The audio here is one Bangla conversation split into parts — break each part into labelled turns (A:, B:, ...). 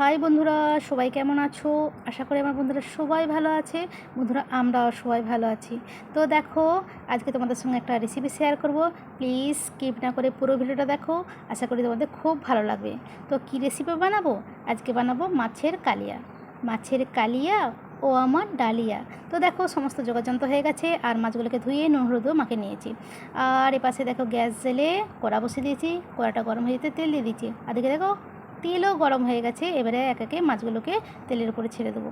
A: হাই বন্ধুরা, সবাই কেমন আছো? আশা করি আমার বন্ধুরা সবাই ভালো আছে। বন্ধুরা, আমরাও সবাই ভালো আছি। তো দেখো, আজকে তোমাদের সঙ্গে একটা রেসিপি শেয়ার করব। প্লিজ স্কিপ না করে পুরো ভিডিওটা দেখো। আশা করি তোমাদের খুব ভালো লাগবে। তো কি রেসিপি বানাবো? আজকে বানাবো মাছের কালিয়া। মাছের কালিয়া ও আমার ডালিয়া। তো দেখো, সমস্ত যোগাযন্ত্র হয়ে গেছে। আর মাছগুলোকে ধুয়ে নুন হলুদও মাকে নিয়েছি। আর এপাশে দেখো গ্যাস জেলে কড়া বসিয়ে দিয়েছি। কড়াটা গরম হয়ে যেতে তেল দিয়ে দিয়েছি। আর দিকে দেখো তেলও গরম হয়ে গেছে, এবারে এক একে মাছগুলোকে তেলের উপরে ছেড়ে দেবো।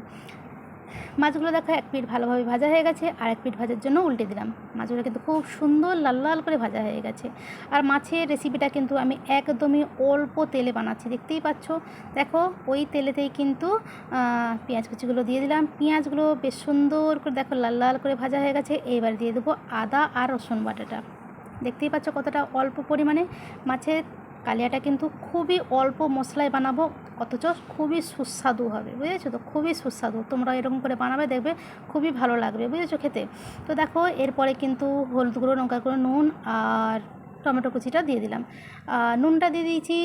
A: মাছগুলো দেখো, এক পিঠ ভালোভাবে ভাজা হয়ে গেছে, আর এক পিঠ ভাজার জন্য উল্টে দিলাম। মাছগুলো কিন্তু খুব সুন্দর লাল লাল করে ভাজা হয়ে গেছে। আর মাছের রেসিপিটা কিন্তু আমি একদমই অল্প তেলে বানাচ্ছি, দেখতেই পাচ্ছ? দেখো, ওই তেলেতেই কিন্তু পেঁয়াজ কুচিগুলো দিয়ে দিলাম। পেঁয়াজগুলো বেশ সুন্দর করে দেখো, লাল লাল করে ভাজা হয়ে গেছে। এবার দিয়ে দেবো আদা আর রসুন বাটাটা। দেখতেই পাচ্ছ কতটা অল্প পরিমাণে মাছের কালিয়াটা কিন্তু খুবই অল্প মশলায় বানাবো, অথচ খুবই সুস্বাদু হবে, বুঝেছ তো? খুবই সুস্বাদু। তোমরা এরকম করে বানাবে, দেখবে খুবই ভালো লাগবে, বুঝেছ খেতে? তো দেখো, এরপরে কিন্তু হলুদ গুঁড়ো লঙ্কা গুঁড়ো, নুন আর টমেটো কুচিটা দিয়ে দিলাম। নুনটা দিয়ে দিয়েছি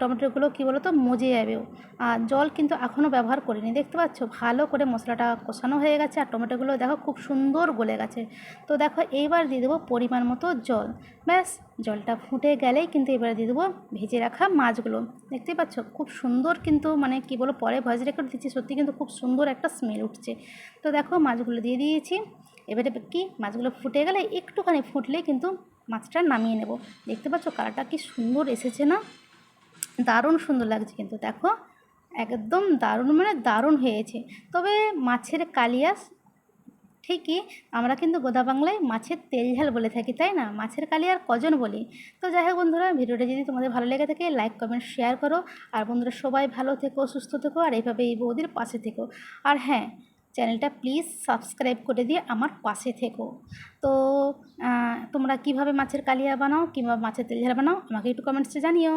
A: টমেটোগুলো কী বলো তো মজে যাবেও আর জল কিন্তু এখনও ব্যবহার করিনি। দেখতে পাচ্ছ, ভালো করে মশলাটা কষানো হয়ে গেছে আর টমেটোগুলো দেখো খুব সুন্দর গলে গেছে। তো দেখো, এইবার দিয়ে দেবো পরিমাণ মতো জল। ব্যাস, জলটা ফুটে গেলেই কিন্তু এবারে দিয়ে দেবো ভেজে রাখা মাছগুলো। দেখতেই পাচ্ছ, খুব সুন্দর কিন্তু মানে কি বলো পরে ভয়েস রেকর্ড দিচ্ছি, সত্যি কিন্তু খুব সুন্দর একটা স্মেল উঠছে। তো দেখো, মাছগুলো দিয়ে দিয়েছি। এবারে কি, মাছগুলো ফুটে গেলে একটুখানি ফুটলেই কিন্তু মাছটা নামিয়ে নেব। দেখতে পাচ্ছ কালারটা কি সুন্দর এসেছে না? দারুণ সুন্দর লাগছে কিন্তু। দেখো, একদম দারুণ মানে দারুণ হয়েছে। তবে মাছের কালিয়াস ঠিকই, আমরা কিন্তু গোদা বাংলায় মাছের তেল ঝাল বলে থাকি, তাই না? মাছের কালিয়ার কজন বলি? তো যাই হোক বন্ধুরা, ভিডিওটা যদি তোমাদের ভালো লেগে থাকে লাইক কমেন্ট শেয়ার করো। আর বন্ধুরা সবাই ভালো থেকো, সুস্থ থেকো, আর এইভাবে এই বৌদির পাশে থেকো। আর হ্যাঁ চ্যানেলটা প্লিজ সাবস্ক্রাইব করে দিয়ে আমার পাশে থেকো। তো তোমরা কীভাবে মাছের কালিয়া বানাও কিংবা মাছের তেল ঝাল বানাও, আমাকে একটু কমেন্টসে জানিও।